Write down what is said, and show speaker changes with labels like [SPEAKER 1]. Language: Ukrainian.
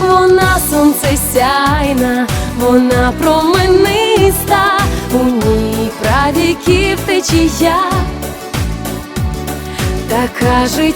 [SPEAKER 1] Вона сонце сяйна, вона промениста, у ній правіків течія, така